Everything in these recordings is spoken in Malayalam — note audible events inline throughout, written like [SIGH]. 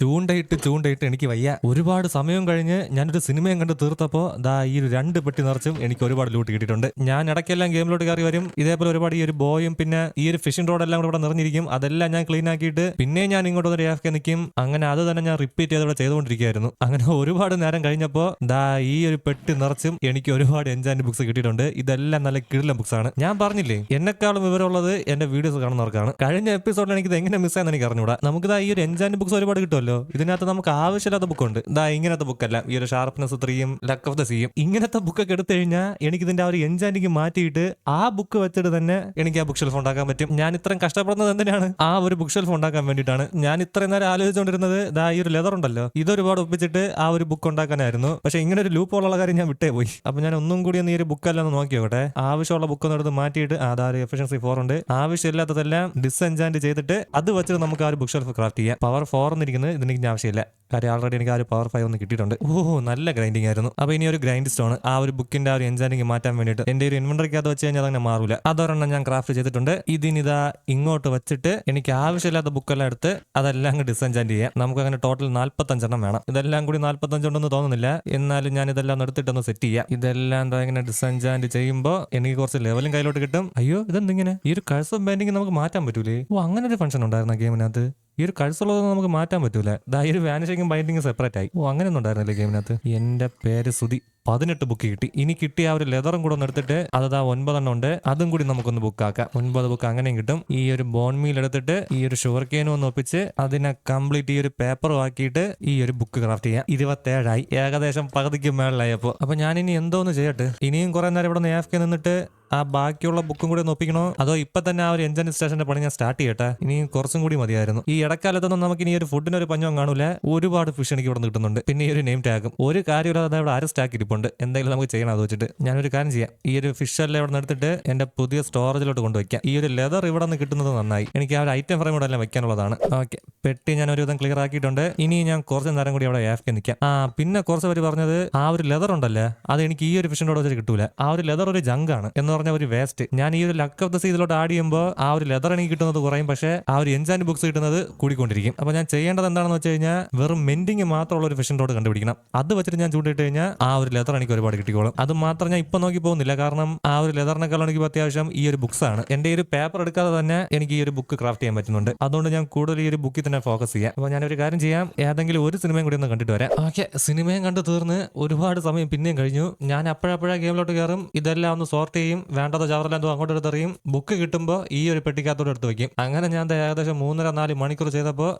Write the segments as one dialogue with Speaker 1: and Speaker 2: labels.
Speaker 1: ചൂണ്ടയിട്ട് ചൂണ്ടയിട്ട് എനിക്ക് വയ്യ. ഒരുപാട് സമയം കഴിഞ്ഞ് ഞാനൊരു സിനിമയും കണ്ട് തീർത്തപ്പോ ദാ ഈ രണ്ട് പെട്ടി നിറച്ചും എനിക്ക് ഒരുപാട് ലൂട്ട് കിട്ടിയിട്ടുണ്ട്. ഞാൻ ഇടയ്ക്കെല്ലാം ഗെയിമിലോട്ട് കയറി വരും. ഇതേപോലെ ഒരുപാട് ഈ ഒരു ബോയും പിന്നെ ഈ ഒരു ഫിഷിംഗ് റോഡെല്ലാം കൂടെ ഇവിടെ നിറഞ്ഞിരിക്കും. അതെല്ലാം ഞാൻ ക്ലീൻ ആക്കിയിട്ട് പിന്നെ ഞാൻ ഇങ്ങോട്ട് ഒരു AFK നിൽക്കും അങ്ങനെ അത് തന്നെ ഞാൻ റിപ്പീറ്റ് ചെയ്ത് ഇവിടെ ചെയ്തുകൊണ്ടിരിക്കുകയായിരുന്നു. അങ്ങനെ ഒരുപാട് നേരം കഴിഞ്ഞപ്പോൾ ദാ ഈ ഒരു പെട്ടി നിറച്ചും എനിക്ക് ഒരുപാട് എൻജാൻഡ് ബുക്സ് കിട്ടിയിട്ടുണ്ട്. ഇതെല്ലാം നല്ല കിടിലൻ ബുക്സ് ആണ്. ഞാൻ പറഞ്ഞില്ലേ എന്നെക്കാളും വിവരമുള്ളത് എന്റെ വീഡിയോസ് കാണുന്നവർക്കാണ്. കഴിഞ്ഞ എപ്പിസോഡിൽ എനിക്ക് ഇത് എങ്ങനെ മിസ്സായെന്ന് എനിക്ക് അറിഞ്ഞൂടാ നമുക്ക് ഈ ഒരു എൻജാൻഡ് ബുക്സ് ഒരുപാട് കിട്ടുമല്ലോ. ഇതിനകത്ത് നമുക്ക് ആവശ്യമില്ലാത്ത ബുക്കുണ്ട് ദാ ഇങ്ങനത്തെ ബുക്കല്ല ഈ ഒരു ഷാർപ്നെസ് ത്രീയും ലക്ക് ഓഫ് ദ സിയും ഇങ്ങനത്തെ ബുക്കൊക്കെ എടുത്തു കഴിഞ്ഞാൽ എനിക്ക് ഇതിന്റെ ആ ഒരു എൻജാനിക്ക് മാറ്റിയിട്ട് ആ ബുക്ക് വെച്ചിട്ട് തന്നെ എനിക്ക് ആ ബുക്ക് ഷെൽഫ് ഉണ്ടാക്കാൻ പറ്റും. ഞാൻ ഇത്രയും കഷ്ടപ്പെടുന്നത് എന്തിനാണ്? ആ ഒരു ബുക്ക് ഷെൽഫ് ഉണ്ടാക്കാൻ വേണ്ടിയിട്ടാണ്. ഞാൻ ഇത്രയും നേരം ആലോചിച്ചുകൊണ്ടിരുന്നത് ദാ ഈ ഒരു ലെതർ ഉണ്ടല്ലോ. ഇതൊരുപാട് ഒപ്പിച്ചിട്ട് ആ ഒരു ബുക്ക് ഉണ്ടാക്കാനായിരുന്നു. പക്ഷെ ഇങ്ങനെ ഒരു ലൂപ്പ് ഉള്ള കാര്യം ഞാൻ വിട്ടേ പോയി. അപ്പൊ ഞാൻ ഒന്നും കൂടി ഒന്ന് ഈ ഒരു ബുക്കല്ല ഒന്ന് നോക്കിയോട്ടെ ആവശ്യമുള്ള ബുക്ക് ഒന്ന് മാറ്റിയിട്ട് ആ, അതാ ഒരു എഫിഷ്യൻസി ഫോർ ഉണ്ട്. ആവശ്യമില്ലാത്തതെല്ലാം ഡിസെൻജാൻഡ് ചെയ്തിട്ട് അത് വെച്ചിട്ട് നമുക്ക് ആ ഒരു ബുക്ക് ഷെൽഫ് ക്രാഫ്റ്റ് ചെയ്യാം. പവർ ഫോർ എന്നിരിക്കുന്നത് ഇതിന് ഇനി ആവശ്യമില്ല കാര്യം ആൾറെഡി എനിക്ക് ആ ഒരു പവർ ഫൈവ് ഒന്ന് കിട്ടിയിട്ടുണ്ട്. ഓ നല്ല ഗ്രൈൻഡിങ് ആയിരുന്നു. അപ്പൊ ഇനി ഒരു ഗ്രൈൻഡ് സ്റ്റോൺ ആ ഒരു ബുക്കിന്റെ ആ ഒരു എൻജാനിങ് മാറ്റാൻ വേണ്ടിയിട്ട് എന്റെ ഒരു ഇൻവെന്ററിക്ക് അത് വെച്ച് കഴിഞ്ഞാൽ അതങ്ങനെ മാറൂല. അതൊരെണ്ണം ഞാൻ ക്രാഫ്റ്റ് ചെയ്തിട്ടുണ്ട്. ഇതിനിതാ ഇങ്ങോട്ട് വെച്ചിട്ട് എനിക്ക് ആവശ്യമില്ലാത്ത ബുക്കെല്ലാം എടുത്ത് അതെല്ലാം അങ്ങ് ഡിസൈൻ ചെയ്യാം. നമുക്ക് അങ്ങനെ ടോട്ടൽ നാല്പത്തഞ്ചെണ്ണം വേണം. ഇതെല്ലാം കൂടി നാല്പത്തഞ്ചുണ്ടെന്ന് തോന്നുന്നില്ല. എന്നാലും ഞാൻ ഇതെല്ലാം എടുത്തിട്ടൊന്ന് സെറ്റ് ചെയ്യാം. ഇതെല്ലാം എന്താ ഇങ്ങനെ ഡിസെൻജാൻഡ് ചെയ്യുമ്പോൾ എനിക്ക് കുറച്ച് ലെവലും കയ്യിലോട്ട് കിട്ടും. അയ്യോ ഇതെന്തിങ്ങനെ? ഈ ഒരു കഴ്സർ ബാൻഡിങ് നമുക്ക് മാറ്റാൻ പറ്റൂലേ? ഓ അങ്ങനെ ഒരു ഫംഗ്ഷൻ ഉണ്ടായിരുന്ന ഗെയിമിനകത്ത് ഈ ഒരു കഴ്സുള്ളതൊന്നും നമുക്ക് മാറ്റാൻ പറ്റൂല. ദാ ഈ ഒരു വാനിഷിങ്ങും ബൈൻഡിങ് സെപ്പറേറ്റ് ആയി. ഓ അങ്ങനെയൊന്നും ഉണ്ടായിരുന്നില്ല ഗെയിമിനകത്ത് എന്റെ പേര് സുതി പതിനെട്ട് ബുക്ക് കിട്ടി. ഇനി കിട്ടിയ ആ ഒരു ലെതറും കൂടെ ഒന്ന് എടുത്തിട്ട് അതാ ഒൻപതെണ്ണം ഉണ്ട്. അതും കൂടി നമുക്കൊന്ന് ബുക്ക് ആക്കാം. ഒൻപത് ബുക്ക് അങ്ങനെയും കിട്ടും. ഈ ഒരു ബോൺ മീൽ എടുത്തിട്ട് ഈ ഒരു ഷുഗർ കേനും ഒന്ന് ഒപ്പിച്ച് അതിനെ കംപ്ലീറ്റ് ഈ ഒരു പേപ്പറും ആക്കിയിട്ട് ഈ ഒരു ബുക്ക് ക്രാഫ്റ്റ് ചെയ്യാം. ഇരുപത്തേഴായി. ഏകദേശം പകുതിക്ക് മേളിലായപ്പോ അപ്പൊ. ഞാൻ ഇനി എന്തോന്ന് ചെയ്യട്ടെ? ഇനിയും കുറെ നേരം ഇവിടെ നിന്ന് എഫ് കെ നിന്നിട്ട് ആ ബാക്കിയുള്ള ബുക്കും കൂടി ഒപ്പിക്കണോ? അതോ ഇപ്പൊ തന്നെ ആ ഒരു എഞ്ചിൻ സ്റ്റേഷന്റെ പണി ഞാൻ സ്റ്റാർട്ട് ചെയ്യട്ടെ? ഇനി കുറച്ചും കൂടി മതിയായിരുന്നു. ഈ ഇടക്കാലത്തൊന്നും നമുക്ക് ഇനി ഒരു ഫുഡിന് ഒരു പഞ്ഞവും കാണൂല. ഒരുപാട് ഫിഷ് എനിക്ക് ഇവിടെ കിട്ടുന്നുണ്ട്. പിന്നെ ഈ ഒരു നെയിം ടാഗും ഒരു കാര്യമില്ലാതെ ഇവിടെ ആരും സ്റ്റാക്ക് ഇരിപ്പുണ്ട്. എന്തെങ്കിലും നമുക്ക് ചെയ്യണം അത് വെച്ചിട്ട്. ഞാനൊരു കാര്യം ചെയ്യാം. ഈ ഒരു ഫിഷ് എല്ലാം ഇവിടെ എടുത്തിട്ട് എന്റെ പുതിയ സ്റ്റോറേജിലോട്ട് കൊണ്ടുവയ്ക്കാം. ഈ ഒരു ലെതർ ഇവിടെ നിന്ന് കിട്ടുന്നത് നന്നായി. എനിക്ക് ആ ഒരു ഐറ്റം ഫ്രെയിം ഇവിടെ എല്ലാം വെക്കാനുള്ളതാണ്. ഓക്കെ പെട്ടി ഞാൻ ഒരു വിധം ക്ലിയർ ആക്കിയിട്ടുണ്ട്. ഇനി ഞാൻ കുറച്ച് നേരം കൂടി അവിടെ ആഫ് നിൽക്കാം. ആ പിന്നെ കുറച്ച് പേര് പറഞ്ഞത് ആ ഒരു ലെതർ ഉണ്ടല്ലേ? അത് എനിക്ക് ഈ ഒരു ഫിഷിന്റെ കൂടെ വെച്ചിട്ട് കിട്ടൂല. ആ ഒരു ലെതർ ഒരു ജങ്കാണ് എന്ന് പറഞ്ഞ ഒരു വേസ്റ്റ് ഞാൻ ഈ ഒരു ലക്ക് ഓഫ് ദ സീതിലോട്ട് ആഡ് ചെയ്യുമ്പോൾ ആ ഒരു ലെതർ എനിക്ക് കിട്ടുന്നത് കുറയും. പക്ഷേ ആ ഒരു എൻജാൻ ബുക്സ് കിട്ടുന്നത് കൂടിക്കൊണ്ടിരിക്കും. അപ്പൊ ഞാൻ ചെയ്യേണ്ടത് എന്താണെന്ന് വെച്ച് കഴിഞ്ഞാൽ വെറും മെൻഡിങ് മാത്രമുള്ള ഒരു ഫിഷൻ റോഡ് കണ്ടുപിടിക്കണം. അത് വെച്ചിട്ട് ഞാൻ ചൂണ്ടിട്ട് കഴിഞ്ഞാൽ ആ ഒരു ലെതർ എനിക്ക് ഒരുപാട് കിട്ടിക്കോളും. അത് മാത്രം ഞാൻ ഇപ്പൊ നോക്കി പോകുന്നില്ല. കാരണം ആ ഒരു ലെതറിനേക്കാളും എനിക്ക് അത്യാവശ്യം ഈ ഒരു ബുക്സ് ആണ്. എന്റെ ഒരു പേപ്പർ എടുക്കാതെ തന്നെ എനിക്ക് ഈ ഒരു ബുക്ക് ക്രാഫ്റ്റ് ചെയ്യാൻ പറ്റുന്നുണ്ട്. അതുകൊണ്ട് ഞാൻ കൂടുതൽ ഈ ഒരു ബുക്കിൽ തന്നെ ഫോക്കസ് ചെയ്യാം. അപ്പൊ ഞാൻ ഒരു കാര്യം ചെയ്യാം. ഏതെങ്കിലും ഒരു സിനിമയും കൂടി ഒന്ന് കണ്ടിട്ട് വരാം. ഓക്കെ. സിനിമയും കണ്ടു തീർന്ന് ഒരുപാട് സമയം പിന്നെയും കഴിഞ്ഞു. ഞാൻ അപ്പോഴപ്പോഴാ ഗെയിമിലോട്ട് കയറും. ഇതെല്ലാം ഒന്ന് സോർട്ട് ചെയ്യും. വേണ്ടത് ചവറെല്ലാം എന്തോ അങ്ങോട്ട് എടുത്തെറിയും. ബുക്ക് കിട്ടുമ്പോൾ ഈ ഒരു പെട്ടിക്കകത്തോട് എടുത്ത് വെക്കും. അങ്ങനെ ഞാൻ ഏകദേശം മൂന്നര നാല് മണിക്കൂർ ചെയ്തപ്പോൾ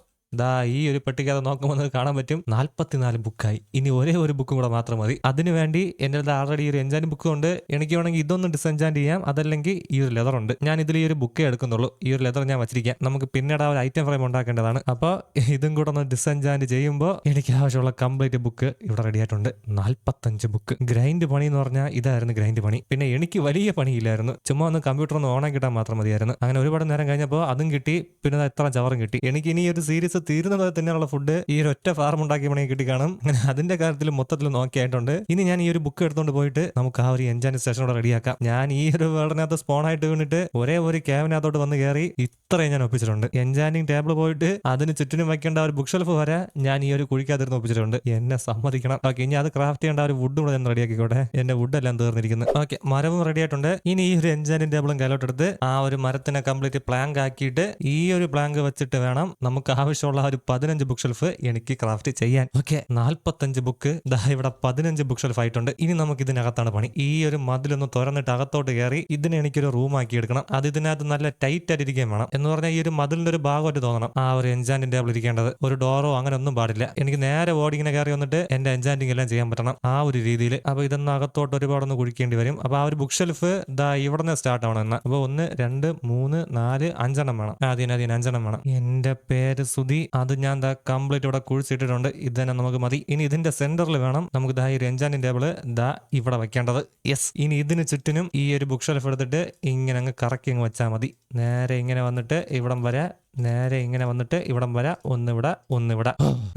Speaker 1: ദാ ഈ ഒരു പട്ടിക അത് നോക്കുമ്പോൾ കാണാൻ പറ്റും. നാല്പത്തിനാല് ബുക്കായി. ഇനി ഒരേ ഒരു ബുക്കും കൂടെ മാത്രം മതി. അതിനുവേണ്ടി എന്റെ അടുത്ത് ആൾറെഡി ഒരു എൻജാൻ ബുക്ക് ഉണ്ട്. എനിക്ക് വേണമെങ്കിൽ ഇതൊന്ന് ഡിസെൻജാൻഡ് ചെയ്യാം. അതല്ലെങ്കിൽ ഈ ഒരു ലെതർ ഉണ്ട്. ഞാൻ ഇതിൽ ഈ ഒരു ബുക്കേ എടുക്കുന്നുള്ളൂ. ഈ ഒരു ലെതർ ഞാൻ വെച്ചിരിക്കാം. നമുക്ക് പിന്നീട് ആ ഒരു ഐറ്റം ഫ്രെയിം ഉണ്ടാക്കേണ്ടതാണ്. അപ്പോൾ ഇതും കൂടെ ഒന്ന് ഡിസെൻജാൻഡ് ചെയ്യുമ്പോൾ എനിക്ക് ആവശ്യമുള്ള കംപ്ലീറ്റ് ബുക്ക് ഇവിടെ റെഡി ആയിട്ടുണ്ട്. നാൽപ്പത്തഞ്ച് ബുക്ക് ഗ്രൈൻഡ് പണി എന്ന് പറഞ്ഞാൽ ഇതായിരുന്നു ഗ്രൈൻഡ് പണി. പിന്നെ എനിക്ക് വലിയ പണിയില്ലായിരുന്നു. ചുമ്മാ ഒന്ന് കമ്പ്യൂട്ടർ ഒന്ന് ഓണാക്കി കിട്ടാൻ മാത്രം മതിയായിരുന്നു. അങ്ങനെ ഒരുപാട് നേരം കഴിഞ്ഞപ്പോൾ അതും കിട്ടി. പിന്നെ എത്ര ചവറും കിട്ടി. എനിക്ക് ഇനി ഒരു സീരീസ് തീരുന്നത് തന്നെയുള്ള ഫുഡ് ഈ ഒറ്റ ഫാർം ഉണ്ടാക്കി പണി കിട്ടി കാണും. അങ്ങനെ അതിന്റെ കാര്യത്തിൽ മൊത്തത്തിൽ നോക്കിയായിട്ടുണ്ട്. ഇനി ഞാൻ ഈ ഒരു ബുക്ക് എടുത്തുകൊണ്ട് പോയിട്ട് നമുക്ക് ആ ഒരു എൻജാൻ സ്റ്റേഷനോട് റെഡിയാക്കാം ഞാൻ ഈ ഒരു വേൾഡിനകത്ത് സ്പോൺ ആയിട്ട് വീണിട്ട് ഒരേ ഒരു ക്യാബിനകത്തോട്ട് വന്ന് കയറി ഇത്രയും ഞാൻ ഒപ്പിച്ചിട്ടുണ്ട്. എൻജാനിങ് ടേബിൾ പോയിട്ട് അതിന് ചുറ്റിനും വയ്ക്കേണ്ട ഒരു ബുക്ക് ഷെൽഫ് വരെ ഞാൻ ഈ ഒരു കുഴിക്കാതിരുന്ന് ഒപ്പിച്ചിട്ടുണ്ട്. എന്നെ സമ്മതിക്കണം. ഓക്കെ ഇനി അത് ക്രാഫ്റ്റ് ചെയ്യേണ്ട ഒരു വുഡ് കൂടെ ഞാൻ റെഡിയാക്കിക്കോട്ടെ എന്റെ വുഡ് എല്ലാം തീർന്നിരിക്കുന്നു. ഓക്കെ മരവും റെഡി ആയിട്ടുണ്ട്. ഇനി ഈ ഒരു എൻജാനിങ് ടേബിളും കയ്യിലോട്ടെടുത്ത് ആ ഒരു മരത്തിനെ കംപ്ലീറ്റ് പ്ലാങ്ക് ആക്കിയിട്ട് ഈ ഒരു പ്ലാങ്ക് വെച്ചിട്ട് വേണം നമുക്ക് ആവശ്യമുള്ള ഒരു പതിനഞ്ച് ബുക്ക് ഷെൽഫ് എനിക്ക് ക്രാഫ്റ്റ് ചെയ്യാൻ. ഓക്കെ നാല്പത്തഞ്ച് ബുക്ക് ദാ ഇവിടെ പതിനഞ്ച് ബുക്ക് ഷെൽഫ് ആയിട്ടുണ്ട്. ഇനി നമുക്ക് ഇതിനകത്താണ് പണി. ഈ ഒരു മതിലൊന്ന് തുറന്നിട്ട് അകത്തോട്ട് കയറി ഇതിനെ എനിക്കൊരു റൂം ആക്കി എടുക്കണം. അത് ഇതിനകത്ത് നല്ല ടൈറ്റ് ആയിട്ടിരിക്കുകയും വേണം. എന്ന് പറഞ്ഞാൽ ഈ ഒരു മതിലിന്റെ ഒരു ഭാഗമായിട്ട് തോന്നണം. ആ ഒരു എൻജാന്റിംഗ് ടേബിൾ ഇരിക്കേണ്ടത്. ഒരു ഡോറോ അങ്ങനെ ഒന്നും പാടില്ല. എനിക്ക് നേരെ ഓടിങ്ങനെ കയറി വന്നിട്ട് എന്റെ എൻജാന്റിംഗ് എല്ലാം ചെയ്യാൻ പറ്റണം. ആ ഒരു രീതിയിൽ. അപ്പൊ ഇതൊന്ന് അകത്തോട്ട് ഒരുപാടൊന്ന് കുഴിക്കേണ്ടി വരും. അപ്പൊ ആ ഒരു ബുക്ക് ഷെൽഫ് ദാ ഇവിടെ നിന്ന് സ്റ്റാർട്ട് ആവണം എന്നാ. അപ്പൊ ഒന്ന് രണ്ട് മൂന്ന് നാല് അഞ്ചെണ്ണം വേണം. ആദ്യം ആദ്യം അഞ്ചെണ്ണം വേണം. എന്റെ പേര് സുധി അത് ഞാൻ ദാ കംപ്ലീറ്റ് ഇവിടെ കുഴിച്ചിട്ടിട്ടുണ്ട്. ഇത് തന്നെ നമുക്ക് മതി. ഇനി ഇതിന്റെ സെന്ററിൽ വേണം നമുക്ക് ദാ ഈ രഞ്ജാനിൻ ടേബിൾ ദാ ഇവിടെ വെക്കേണ്ടത്. യെസ് ഇനി ഇതിന് ചുറ്റിനും ഈ ഒരു ബുക്ക് ഷെൽഫ് എടുത്തിട്ട് ഇങ്ങനെ അങ്ങ് കറക്കി അങ്ങ് വെച്ചാൽ മതി. നേരെ ഇങ്ങനെ വന്നിട്ട് ഇവിടം വരെ നേരെ ഇങ്ങനെ വന്നിട്ട് ഇവിടം വരെ ഒന്നിവിടെ ഒന്നിവിടെ.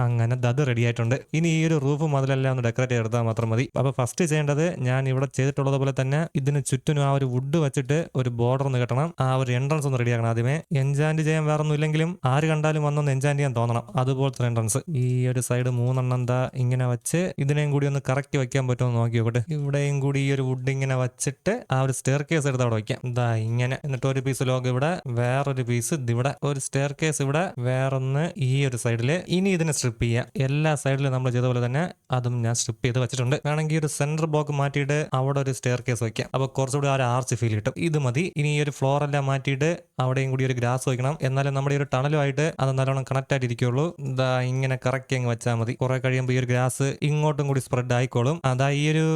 Speaker 1: അങ്ങനെ ദത് റെഡി ആയിട്ടുണ്ട്. ഇനി ഈ ഒരു റൂഫ് മുതലെല്ലാം ഒന്ന് ഡെക്കറേറ്റ് ചെയ്തെടുത്താൽ മാത്രം മതി. അപ്പൊ ഫസ്റ്റ് ചെയ്യേണ്ടത് ഞാൻ ഇവിടെ ചെയ്തിട്ടുള്ളത് പോലെ തന്നെ ഇതിന് ചുറ്റിനും ആ ഒരു വുഡ് വെച്ചിട്ട് ഒരു ബോർഡർ ഒന്ന് കെട്ടണം. ആ ഒരു എൻട്രൻസ് ഒന്ന് റെഡിയാക്കണം ആദ്യമേ. എൻജാൻഡ് ചെയ്യാൻ വേറെ ഒന്നും ഇല്ലെങ്കിലും ആര് കണ്ടാലും വന്നൊന്ന് എൻജാൻഡ് ചെയ്യാൻ തോന്നണം. അതുപോലത്തെ എൻട്രൻസ് ഈ ഒരു സൈഡ് മൂന്നെണ്ണം എന്താ ഇങ്ങനെ വെച്ച് ഇതിനെയും കൂടി ഒന്ന് കറക്റ്റ് വെക്കാൻ പറ്റുമോ നോക്കി നോക്കട്ടെ. ഇവിടെയും കൂടി ഈ ഒരു വുഡ് ഇങ്ങനെ വെച്ചിട്ട് ആ ഒരു സ്റ്റെയർ കേസ് എടുത്ത് അവിടെ വെക്കാം. ഇതാ ഇങ്ങനെ. എന്നിട്ട് ഒരു പീസ് ലോഗ് ഇവിടെ വേറൊരു പീസ് ഇവിടെ ഒരു സ്റ്റെയർ കേസ് ഇവിടെ വേറൊന്ന് ഈ ഒരു സൈഡിൽ ഇനി ഇതിനെ സ്ട്രിപ്പ് ചെയ്യാം. എല്ലാ സൈഡിലും നമ്മൾ ചെയ്ത പോലെ തന്നെ അതും ഞാൻ സ്ട്രിപ്പ് ചെയ്ത് വെച്ചിട്ടുണ്ട്. വേണമെങ്കിൽ ഒരു സെന്റർ ബ്ലോക്ക് മാറ്റിയിട്ട് അവിടെ ഒരു സ്റ്റെയർ കേസ് വയ്ക്കാം അപ്പോൾ കുറച്ചുകൂടി ഒരു ആർച്ച് ഫീൽ കിട്ടും. ഇത് മതി. ഇനി ഈ ഒരു ഫ്ലോർ എല്ലാം മാറ്റിയിട്ട് അവിടെയും കൂടി ഒരു ഗ്രാസ് വയ്ക്കണം എന്നാലും നമ്മുടെ ഒരു ടണലുമായിട്ട് അത് നല്ലോണം കണക്ട് ആയിട്ടിരിക്കുള്ളൂ. ഇതാ ഇങ്ങനെ കറക്റ്റ് അങ്ങ് വെച്ചാൽ മതി. കുറെ കഴിയുമ്പോൾ ഈ ഒരു ഗ്രാസ് ഇങ്ങോട്ടും കൂടി സ്പ്രെഡ് ആയിക്കോളും. അതാ ഈ ഒരു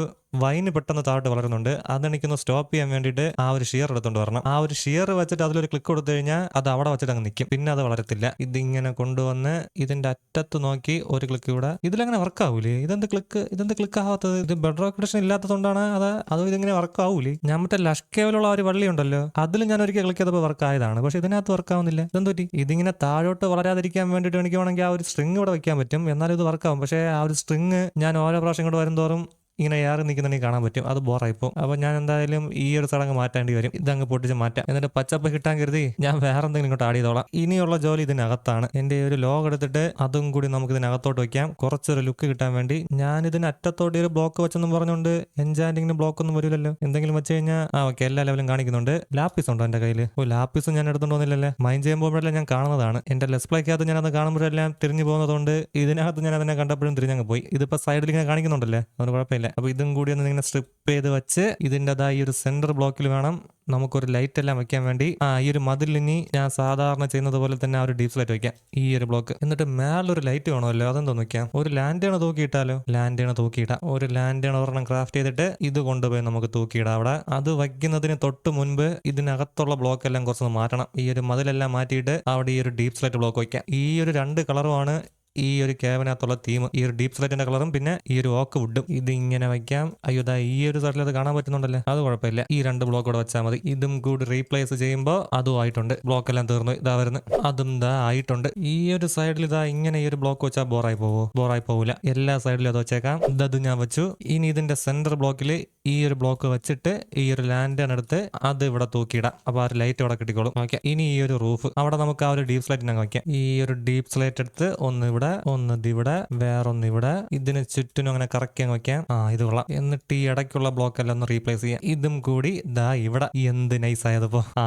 Speaker 1: വൈന് പെട്ടെന്ന് താഴോട്ട് വളരുന്നുണ്ട്. അതെനിക്കൊന്ന് സ്റ്റോപ്പ് ചെയ്യാൻ വേണ്ടിയിട്ട് ആ ഒരു ഷിയർ എടുത്തോണ്ട് വരണം. ആ ഒരു ഷിയർ വെച്ചിട്ട് അതിലൊരു ക്ലിക്ക് കൊടുത്തു കഴിഞ്ഞാൽ അത് അവിടെ വെച്ചിട്ട് അങ്ങ് നിൽക്കും പിന്നെ അത് വളരത്തില്ല. ഇതിങ്ങനെ കൊണ്ടുവന്ന് ഇതിന്റെ അറ്റത്ത് നോക്കി ഒരു ക്ലിക്ക് ഇവിടെ ഇതിലങ്ങനെ വർക്ക് ആവൂലേ? ഇതെന്ത് ക്ലിക്ക് ഇതെന്ത് ക്ലിക്ക് ആവാത്തത്? ഇത് ബെഡ് റോക്കഡേഷൻ ഇല്ലാത്തതുകൊണ്ടാണ് അത്? അതോ ഇതിങ്ങനെ വർക്ക് ആവൂലേ? ഞാൻ മറ്റേ ലഷ്കേവിലുള്ള ഒരു വള്ളി ഉണ്ടല്ലോ. അതിൽ ഞാൻ ഒരിക്കൽ ക്ലിക്ക് ചെയ്തപ്പോൾ വർക്ക് ആയതാണ്. പക്ഷെ ഇതിനകത്ത് വർക്ക് ആവുന്നില്ല. ഇതെന്ത് പറ്റി? ഇതിങ്ങനെ താഴോട്ട് വളരാതിരിക്കാൻ വേണ്ടിയിട്ട് എനിക്ക് വേണമെങ്കിൽ ആ ഒരു സ്ട്രിങ് ഇവിടെ വെക്കാൻ പറ്റും. എന്നാലും ഇത് വർക്ക് ആവും. പക്ഷേ ആ ഒരു സ്ട്രിങ് ഞാൻ ഓരോ പ്രാവശ്യം കൂടെ വരുന്തോറും ഇങ്ങനെ ഏറെ നിൽക്കുന്നുണ്ടെങ്കിൽ കാണാൻ പറ്റും. അത് ബോറായി പോകും. അപ്പൊ ഞാൻ എന്തായാലും ഈ ഒരു ചടങ്ങ് മാറ്റേണ്ടി വരും. ഇതങ്ങ് പൊട്ടിച്ച് മാറ്റാം. എന്നിട്ട് പച്ചപ്പ് കിട്ടാൻ കരുതി ഞാൻ വേറെ എന്തെങ്കിലും ഇങ്ങോട്ട് ആഡ് ചെയ്തോളാം. ഇനിയുള്ള ജോലി ഇതിനകത്താണ്. എന്റെ ഒരു ലോഗ് എടുത്തിട്ട് അതും കൂടി നമുക്ക് ഇതിനകത്തോട്ട് വെക്കാം. കുറച്ചൊരു ലുക്ക് കിട്ടാൻ വേണ്ടി. ഞാൻ ഇതിന് അറ്റത്തോട്ട് ഒരു ബ്ലോക്ക് വെച്ചെന്നും പറഞ്ഞുകൊണ്ട് എൻജാൻഡിങ്ങിന് ബ്ലോക്ക് ഒന്നും വരില്ലല്ലോ. എന്തെങ്കിലും വെച്ച് കഴിഞ്ഞാൽ ആ ഓക്കെ എല്ലാ ലെവലും കാണിക്കുന്നുണ്ട്. ലാപ്പിസ് ഉണ്ടോ എന്റെ കയ്യിൽ ഓ ലാപ്പീസും ഞാൻ എടുത്തോണ്ട് വന്നില്ലല്ലേ? മൈൻഡ് ചെയ്യുമ്പോഴെല്ലാം ഞാൻ കാണുന്നതാണ്. എന്റെ ലെസ്പ്ലേക്കകത്ത് ഞാൻ അത് കാണുമ്പോഴെല്ലാം തിരിഞ്ഞു പോകുന്നതുകൊണ്ട് ഇതിനകത്ത് ഞാൻ അതിനെ കണ്ടപ്പോഴും തിരിഞ്ഞങ്ങ് പോയി. ഇതിപ്പോ സൈഡിൽ ഇങ്ങനെ കാണിക്കുന്നുണ്ടല്ലേ? അതുകൊണ്ട് കുഴപ്പമില്ല. അപ്പൊ ഇതും കൂടി ഒന്ന് ഇങ്ങനെ സ്ട്രിപ്പ് ചെയ്ത് വെച്ച് ഇതിന്റെതായ ഒരു സെന്റർ ബ്ലോക്കിൽ വേണം നമുക്കൊരു ലൈറ്റ് എല്ലാം വെക്കാൻ വേണ്ടി. ആ ഈ ഒരു മതിലിനി ഞാൻ സാധാരണ ചെയ്യുന്നത് പോലെ തന്നെ ആ ഒരു ഡീപ് ലൈറ്റ് വെക്കാം. ഈ ഒരു ബ്ലോക്ക് എന്നിട്ട് മേലൊരു ലൈറ്റ് വേണമല്ലോ അതെന്തോ വെക്കാം ഒരു ലാൻഡേണ് തൂക്കിയിട്ടാലോ? ലാൻഡേണ് തൂക്കിയിടാം. ഒരു ലാൻഡേണ് ഒരെണ്ണം ക്രാഫ്റ്റ് ചെയ്തിട്ട് ഇത് കൊണ്ടുപോയി നമുക്ക് തൂക്കിയിടാം അവിടെ. അത് വയ്ക്കുന്നതിന് തൊട്ട് മുൻപ് ഇതിനകത്തുള്ള ബ്ലോക്ക് എല്ലാം കുറച്ചൊന്ന് മാറ്റണം. ഈ ഒരു മതിലെല്ലാം മാറ്റിയിട്ട് അവിടെ ഈ ഒരു ഡീപ് സ്ലൈറ്റ് ബ്ലോക്ക് വയ്ക്കാം. ഈ ഒരു രണ്ട് കളറുമാണ് ഈ ഒരു ക്യാബിനകത്തുള്ള തീം ഈ ഒരു ഡീപ് സ്ലൈറ്റിന്റെ കളറും പിന്നെ ഈ ഒരു ഓക്ക് വുഡും ഇത് ഇങ്ങനെ വെക്കാം അയ്യോ ഈ ഒരു സ്ഥലത്ത് കാണാൻ പറ്റുന്നുണ്ടല്ലേ അത് കുഴപ്പമില്ല ഈ രണ്ട് ബ്ലോക്ക് കൂടെ വെച്ചാൽ മതി ഇതും കൂടി റീപ്ലേസ് ചെയ്യുമ്പോൾ അതും ആയിട്ടുണ്ട് ബ്ലോക്ക് എല്ലാം തീർന്നു ഇതാ വരുന്നു അതും ദാ ആയിട്ടുണ്ട് ഈ ഒരു സൈഡിൽ ഇതാ ഇങ്ങനെ ഈ ഒരു ബ്ലോക്ക് വെച്ചാൽ ബോറായി പോവോ ബോറായി പോവില്ല എല്ലാ സൈഡിലും അത് വെച്ചേക്കാം ഇതത് ഞാൻ വെച്ചു ഇനി ഇതിന്റെ സെന്റർ ബ്ലോക്കിൽ ഈ ഒരു ബ്ലോക്ക് വെച്ചിട്ട് ഈ ഒരു ലാൻഡൺ എടുത്ത് അത് ഇവിടെ തൂക്കിയിടാം അപ്പൊ ആ ഒരു ലൈറ്റ് ഇവിടെ കിട്ടിക്കോളും ഓക്കെ ഇനി ഈ ഒരു റൂഫ് അവിടെ നമുക്ക് ആ ഒരു ഡീപ് സ്ലൈറ്റ് ഞങ്ങൾ വെക്കാം ഈ ഒരു ഡീപ് സ്ലൈറ്റ് എടുത്ത് ഒന്ന് ഇവിടെ ഒന്ന് ഇത് ഇവിടെ വേറൊന്ന് ഇവിടെ ഇതിന് ചുറ്റിനും അങ്ങനെ കറക്കി അങ്ങ് വെക്കാം. ആ ഇത് കൊള്ളാം. എന്നിട്ട് ഈ ഇടയ്ക്കുള്ള ബ്ലോക്ക് എല്ലാം ഒന്ന് റീപ്ലേസ് ചെയ്യാം. ഇതും കൂടി ദാ ഇവിടെ. എന്ത് നൈസ് ആയതപ്പോ ആ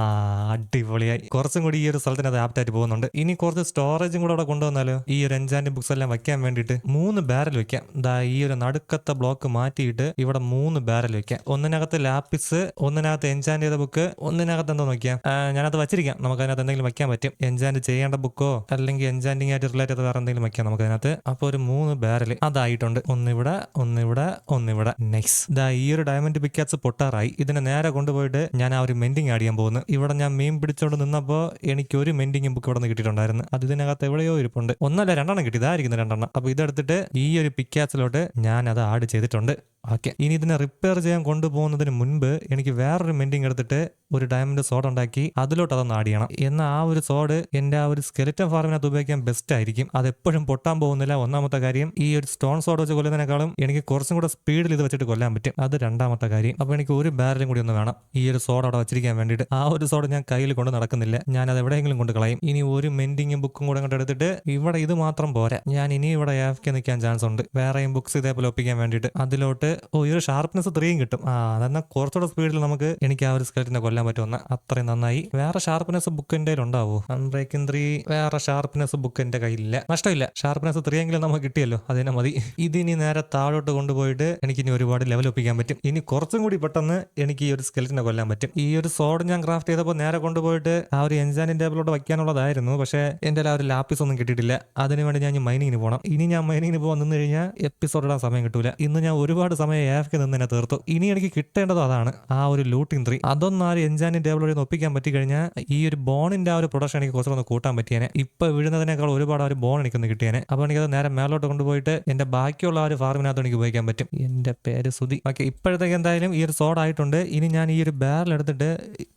Speaker 1: അടിപൊളിയായി. കുറച്ചും കൂടി ഈ ഒരു സ്ഥലത്തിന് അത് ആപ്റ്റ് ആയിട്ട് പോകുന്നുണ്ട്. ഇനി കുറച്ച് സ്റ്റോറേജും കൂടെ അവിടെ കൊണ്ടുവന്നാലോ? ഈ ഒരു എൻജാൻഡ് ബുക്സ് എല്ലാം വെക്കാൻ വേണ്ടിയിട്ട് മൂന്ന് ബാരൽ വെക്കാം. ദാ ഈ ഒരു നടുക്കത്തെ ബ്ലോക്ക് മാറ്റിയിട്ട് ഇവിടെ മൂന്ന് ബാരൽ വെക്കാം. ഒന്നിനകത്ത് ലാപ്പിസ് ഒന്നിനകത്ത് എൻജാൻഡ് ചെയ്ത ബുക്ക് ഒന്നിനകത്ത് എന്തോ നോക്കിയാം? ആ, ഞാനത് വെച്ചിരിക്കാം. നമുക്ക് അതിനകത്ത് എന്തെങ്കിലും വെക്കാൻ പറ്റും. എൻജാൻഡ് ചെയ്യേണ്ട ബുക്കോ അല്ലെങ്കിൽ എൻജാൻഡിങ് ആയിട്ട് റിലേറ്റ് ചെയ്ത വേറെ എന്തെങ്കിലും വെക്കാം നമുക്ക് അതിനകത്ത് അപ്പൊ ഒരു മൂന്ന് ബാരൽ അതായിട്ടുണ്ട്. ഒന്നിവിടെ ഒന്നിവിടെ ഒന്നിവിടെ. നെക്സ് ദാ ഈ ഒരു ഡയമണ്ട് പിക്കാസ് പൊട്ടാറായി. ഇതിനെ നേരെ കൊണ്ടുപോയിട്ട് ഞാൻ ആ ഒരു മെൻഡിങ് ആഡ് ചെയ്യാൻ പോകുന്നു. ഇവിടെ ഞാൻ മീൻ പിടിച്ചോണ്ട് നിന്നപ്പോ എനിക്ക് ഒരു മെൻഡിങ് ബുക്ക് ഇവിടെ നിന്ന് കിട്ടിയിട്ടുണ്ടായിരുന്നു. അത് ഇതിനകത്ത് എവിടെയോ ഇരിപ്പുണ്ട്. ഒന്നല്ല രണ്ടെണ്ണം കിട്ടി. ഇതായിരിക്കുന്നു രണ്ടെണ്ണം. അപ്പൊ ഇതെടുത്തിട്ട് ഈ ഒരു പിക്കാസിലോട്ട് ഞാൻ അത് ആഡ് ചെയ്തിട്ടുണ്ട്. ഓക്കെ. ഇനി ഇതിനെ റിപ്പയർ ചെയ്യാൻ കൊണ്ടുപോകുന്നതിന് മുൻപ് എനിക്ക് വേറൊരു മെൻഡിങ് എടുത്തിട്ട് ഒരു ഡയമണ്ട് സോഡ് ഉണ്ടാക്കി അതിലോട്ട് അതൊന്ന് ആഡ് ചെയ്യണം. എന്നാൽ ആ ഒരു സോഡ് എന്റെ ആ ഒരു സ്കെലിറ്റൻ ഫാർമിനകത്ത് ഉപയോഗിക്കാൻ ബെസ്റ്റ് ആയിരിക്കും. അത് എപ്പോഴും പൊട്ടാൻ പോകുന്നില്ല. ഒന്നാമത്തെ കാര്യം ഈ ഒരു സ്റ്റോൺ സോഡ് വെച്ച് കൊല്ലുന്നതിനേക്കാളും എനിക്ക് കുറച്ചും കൂടെ സ്പീഡിൽ ഇത് വെച്ചിട്ട് കൊല്ലാൻ പറ്റും. അത് രണ്ടാമത്തെ കാര്യം. അപ്പൊ എനിക്ക് ഒരു ബാരലും കൂടി ഒന്ന് വേണം. ഈ ഒരു സോഡ് അവിടെ വെച്ചിരിക്കാൻ വേണ്ടിയിട്ട്. ആ ഒരു സോഡ് ഞാൻ കയ്യിൽ കൊണ്ട് നടക്കുന്നില്ല. ഞാൻ അത് എവിടെയെങ്കിലും കൊണ്ട് കളയും. ഇനി ഒരു മെൻഡിങ്ങും ബുക്കും കൂടെ അങ്ങോട്ട് എടുത്തിട്ട് ഇവിടെ ഇത് മാത്രം പോരാ. ഞാൻ ഇനി ഇവിടെ ആഫ്ക്ക് നിൽക്കാൻ ചാൻസ് ഉണ്ട്. വേറെയും ബുക്സ് ഇതേപോലെ ഒപ്പിക്കാൻ വേണ്ടിയിട്ട്. അതിലോട്ട് ഈ ഒരു ഷാർപ്നെസ് ത്രീയും കിട്ടും. ആ അതെന്നാൽ കുറച്ചുകൂടെ സ്പീഡിൽ നമുക്ക് എനിക്ക് ആ ഒരു സ്കെൽറ്റിനെ കൊല്ലാൻ പറ്റുമെന്ന്. അത്രയും നന്നായി. വേറെ ഷാർപ്നെസ് ബുക്ക് ഉണ്ടാവോ ഉണ്ടോ അൺബ്രേക്കിംഗ് ത്രീ വേറെ ഷാർപ്നെസ് ബുക്ക് എന്റെ കയ്യിലില്ല. നഷ്ടമില്ല. ഷാർപ്നെസ് ത്രീ എങ്കിലും നമുക്ക് കിട്ടിയല്ലോ അതിനെ മതി. ഇതിനി നേരെ താഴോട്ട് കൊണ്ടുപോയിട്ട് എനിക്ക് ഇനി ഒരുപാട് ലെവൽ ഒപ്പിക്കാൻ പറ്റും. ഇനി കുറച്ചും കൂടി പെട്ടെന്ന് എനിക്ക് ഈ ഒരു സ്കെലറ്റിനെ കൊല്ലാൻ പറ്റും. ഈ ഒരു സോഡ് ഞാൻ ക്രാഫ്റ്റ് ചെയ്തപ്പോൾ നേരെ കൊണ്ടുപോയിട്ട് ആ ഒരു എൻജാനിൻ ടേബിളോട്ട് വയ്ക്കാനുള്ളതായിരുന്നു. പക്ഷേ എന്റെ ആ ഒരു ലാപ്പിസ് ഒന്നും കിട്ടിയിട്ടില്ല. അതിനുവേണ്ടി ഞാൻ മൈനിങ്ങിന് പോകണം ഇനി ഞാൻ മൈനിങ്ങിന് പോകാൻ നിന്ന് കഴിഞ്ഞാൽ എപ്പിസോഡ് ഇടാൻ സമയം കിട്ടൂല. ഇന്ന് ഞാൻ ഒരുപാട് സമയം എഫ് നിന്ന് തന്നെ തീർത്തു. ഇനി എനിക്ക് കിട്ടേണ്ടത് അതാണ് ആ ഒരു ലൂട്ടിംഗ് ത്രീ അതൊന്നും ആ ഒരു എൻജാനിൻ ടേബിളോട് ഒന്ന് ഒപ്പിക്കാൻ പറ്റി കഴിഞ്ഞാൽ ഈ ഒരു ബോണിന്റെ ആ ഒരു പ്രൊഡക്ഷൻ എനിക്ക് കുറച്ചൊന്ന് കൂട്ടാൻ പറ്റിയേനെ. ഇപ്പൊ വീഴുന്നതിനേക്കാൾ ഒരുപാട് ആ ഒരു ബോൺ എനിക്കൊന്ന് കിട്ടിയേനെ. അപ്പോൾ എനിക്കത് നേരെ മേലോട്ട് കൊണ്ടുപോയിട്ട് എന്റെ ബാക്കിയുള്ള ആ ഒരു ഫാർമിനകത്ത് എനിക്ക് ഉപയോഗിക്കാൻ പറ്റും. എന്റെ പേര് സുതി ഓക്കെ ഇപ്പോഴത്തേക്ക് എന്തായാലും ഈ ഒരു സോഡ് ആയിട്ടുണ്ട്. ഇനി ഞാൻ ഈ ഒരു ബാരൽ എടുത്തിട്ട്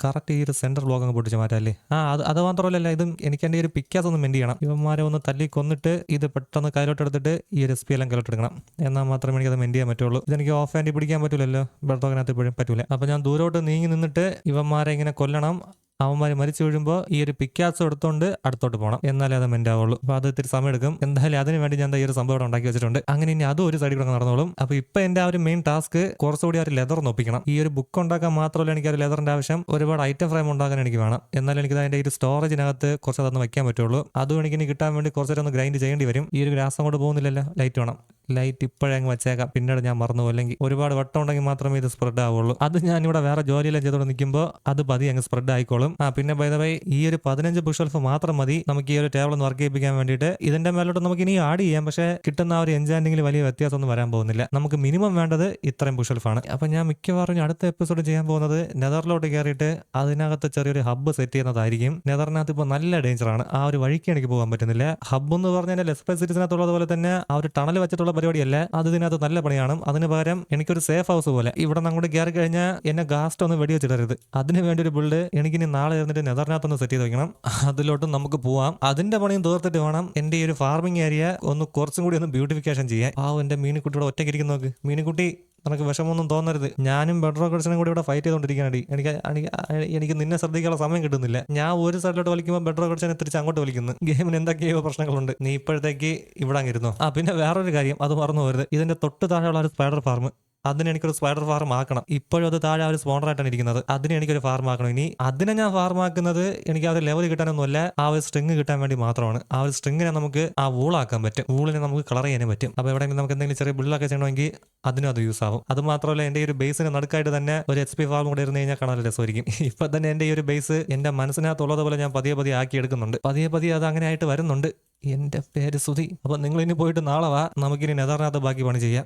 Speaker 1: കറക്റ്റ് ഈ ഒരു സെന്റർ ബ്ലോക്ക് അങ്ങ് പൊട്ടിച്ച് മാറ്റാല്ലേ ആ അത് അത് മാത്രമല്ല ഇതും എനിക്ക് എന്റെ ഒരു പിക്കാസ് ഒന്ന് മെൻഡ് ചെയ്യണം. ഇവന്മാരെ ഒന്ന് തല്ലി കൊന്നിട്ട് ഇത് പെട്ടെന്ന് കയ്യിലോട്ട് എടുത്തിട്ട് ഈ ഒരു എസ് പി എല്ലാം കയ്യിലോട്ട് എടുക്കണം എന്നാൽ മാത്രമേ എനിക്കത് മെൻഡ് ചെയ്യാൻ പറ്റുള്ളൂ. ഇതെനിക്ക് ഓഫ് ഹാൻഡ് പിടിക്കാൻ പറ്റില്ലല്ലോ ബെഡ്റോക്കിനകത്ത് ഇപ്പോഴും പറ്റൂല. അപ്പോൾ ഞാൻ ദൂരോട്ട് നീങ്ങി നിന്നിട്ട് ഇവന്മാരെ ഇങ്ങനെ കൊല്ലണം. അവന്മാർ മരിച്ചു വീഴുമ്പോൾ ഈ ഒരു പിക്കാസ് എടുത്തോണ്ട് അടുത്തോട്ട് പോകണം എന്നാലേ അത് മെന്റ് ആവുള്ളൂ അപ്പോൾ അത് ഇത്തിരി സമയം എടുക്കും എന്തായാലും അതിന് വേണ്ടി ഞാൻ ഈ ഒരു സംഭവം ഉണ്ടാക്കി വെച്ചിട്ടുണ്ട്. അങ്ങനെ ഇനി അതും ഒരു സൈഡിൽ കൂടെ നടന്നോളും. അപ്പോൾ ഇപ്പോൾ എന്റെ ആ ഒരു മെയിൻ ടാസ്ക് കുറച്ചുകൂടി ആ ഒരു ലെതർ നോപ്പിക്കണം. ഈ ഒരു ബുക്ക് ഉണ്ടാക്കാൻ മാത്രമല്ല എനിക്ക് ആ ഒരു ലെതറിന്റെ ആവശ്യം. ഒരുപാട് ഐറ്റം ഫ്രെയിം ഉണ്ടാക്കാൻ എനിക്ക് വേണം. എന്നാലും എനിക്ക് അതിന്റെ ഒരു സ്റ്റോറേജിനകത്ത് കുറച്ച് അതൊന്ന് വെക്കാൻ പറ്റുള്ളൂ. അതും എനിക്ക് ഇനി കിട്ടാൻ വേണ്ടി കുറച്ചൊന്ന് ഗ്രൈൻഡ് ചെയ്യേണ്ടി വരും. ഈ ഒരു ഗ്രാസ് കൊണ്ട് പോകുന്നില്ലല്ലോ. ലൈറ്റ് വേണം. ലൈറ്റ് ഇപ്പോഴേ അങ്ങ് വെച്ചേക്കാം. പിന്നീട് ഞാൻ മറന്നു. അല്ലെങ്കിൽ ഒരുപാട് വട്ടം ഉണ്ടെങ്കിൽ മാത്രമേ ഇത് സ്പ്രെഡ് ആവുള്ളൂ. അത് ഞാൻ ഇവിടെ വേറെ ജോലിയെല്ലാം ചെയ്തുകൊണ്ട് നിൽക്കുമ്പോൾ അത് പതി അങ്ങ് സ്പ്രെഡ് ആയിക്കോളും. ആ പിന്നെ ബൈ ബൈ ഈ ഒരു പതിനഞ്ച് ഷെൽഫ് മാത്രം മതി. നമുക്ക് ഈ ഒരു ടേബിൾ ഒന്ന് വർക്ക് ചെയ്യിപ്പിക്കാൻ വേണ്ടിയിട്ട്. ഇതിന്റെ മേലോട്ട് നമുക്ക് ഇനി ആഡ് ചെയ്യാം. പക്ഷേ കിട്ടുന്ന ആ ഒരു എൻജാൻഡിങ്ങിൽ വലിയ വ്യത്യാസമൊന്നും വരാൻ പോകുന്നില്ല. നമുക്ക് മിനിമം വേണ്ടത് ഇത്രയും ബുഷൽഫാണ് അപ്പൊ ഞാൻ മിക്കവാറും അടുത്ത എപ്പിസോഡ് ചെയ്യാൻ പോകുന്നത് നെതറിലോട്ട് കയറിയിട്ട് അതിനകത്ത് ചെറിയൊരു ഹബ്ബ് സെറ്റ് ചെയ്യുന്നതായിരിക്കും. നെതറിനകത്ത് ഇപ്പോൾ നല്ല ഡേഞ്ചർ ആണ്. ആ ഒരു വഴിക്ക് എനിക്ക് പോകാൻ പറ്റുന്നില്ല. ഹബ്ബ് എന്ന് പറഞ്ഞാൽ ലെസ്പെസ് സിറ്റീസിനകത്തുള്ളത് പോലെ തന്നെ ആ ഒരു ടണൽ വെച്ചിട്ടുള്ള പരിപാടിയല്ല. അത് ഇതിനകത്ത് നല്ല പണിയാണ്. അതിന് പകരം എനിക്കൊരു സേഫ് ഹൗസ് പോലെ. ഇവിടെ നമ്മുടെ കയറി കഴിഞ്ഞാൽ എന്നെ ഗാസ്റ്റ് ഒന്ന് വെടിവെച്ചിടരുത്. അതിന് വേണ്ടി ഒരു ബിൽഡ് എനിക്കിനി നാളെ ഇരുന്നിട്ട് നെതറിനകത്തൊന്ന് സെറ്റ് ചെയ്ത് വെക്കണം. അതിലോട്ടും നമുക്ക് പോവാം. അതിന്റെ പണിയും തീർത്തിട്ട് വേണം എന്റെ ഈ ഒരു ഫാർമിംഗ് ഏരിയ ഒന്ന് കുറച്ചും കൂടി ഒന്ന് ബ്യൂട്ടിഫിക്കേഷൻ ചെയ്യാൻ. ആ എന്റെ മീനുക്കുട്ടിയുടെ ഒറ്റയ്ക്ക് ഇരിക്കുന്ന നോക്ക്. മീനിക്കുട്ടി നമുക്ക് വിഷമമൊന്നും തോന്നരുത്. ഞാനും ബെഡ്രോ കൃഷ്ണനും കൂടി ഇവിടെ ഫൈറ്റ് ചെയ്തുകൊണ്ടിരിക്കുകയാണ് എനിക്ക് എനിക്ക് നിന്നെ ശ്രദ്ധിക്കാനുള്ള സമയം കിട്ടുന്നില്ല. ഞാൻ ഒരു സൈഡിലോട്ട് വലിക്കുമ്പോൾ ബെഡ്രോ കൃഷ്ണനെ തിരിച്ച് അങ്ങോട്ട് വലിക്കുന്നു. ഗെയിമിന് എന്തൊക്കെയോ പ്രശ്നങ്ങളുണ്ട്. നീ ഇപ്പോഴത്തേക്ക് ഇവിടെ അങ്ങ് ഇരുന്നോ. ആ പിന്നെ വേറൊരു കാര്യം. അത് മറന്നു പോരുത് ഇതിന്റെ തൊട്ട് താഴെയുള്ള ഒരു സ്പൈഡർ ഫാർം അതിന് എനിക്കൊരു സ്പൈഡർ ഫാർം ആക്കണം. ഇപ്പോഴും അത് താഴെ ഒരു സ്പോണ്ടറായിട്ടാണ് ഇരിക്കുന്നത്. അതിന് എനിക്കൊരു ഫാർം ആക്കണം. ഇനി അതിനെ ഞാൻ ഫാർം ആക്കുന്നത് എനിക്ക് ആ ഒരു ലെവൽ കിട്ടാനൊന്നുമല്ല. ആ ഒരു സ്ട്രിങ് കിട്ടാൻ വേണ്ടി മാത്രമാണ്. ആ ഒരു സ്ട്രിങ്ങിനെ നമുക്ക് ആ വൂളാക്കാൻ പറ്റും. വൂളിനെ നമുക്ക് കളർ ചെയ്യാനും പറ്റും. അപ്പോൾ എവിടെയെങ്കിലും നമുക്ക് എന്തെങ്കിലും ചെറിയ ബിൽഡൊക്കെ ചെയ്യണമെങ്കിൽ അതിനും അത് യൂസ് ആവും. അത് മാത്രമല്ല എന്റെ ഈ ഒരു ബേസിന് നടുക്കായിട്ട് തന്നെ ഒരു എച്ച് പി ഫാർം കൂടെ ഇരുന്ന് കഴിഞ്ഞാൽ കാണാൻ രസമായിരിക്കും. [LAUGHS] ഇപ്പൊ തന്നെ എന്റെ ഈ ഒരു ബേസ് എന്റെ മനസ്സിനകത്തുള്ളത് പോലെ ഞാൻ പതിയെ പതിയെ ആക്കി എടുക്കുന്നുണ്ട്. പതിയെ പതിയെ അത് അങ്ങനെ ആയിട്ട് വരുന്നുണ്ട്. എന്റെ പേര് സുധി. അപ്പൊ നിങ്ങൾ ഇനി പോയിട്ട് നാളെ വാ. നമുക്കിനി നെതറിനകത്ത് ബാക്കി പണി ചെയ്യാം.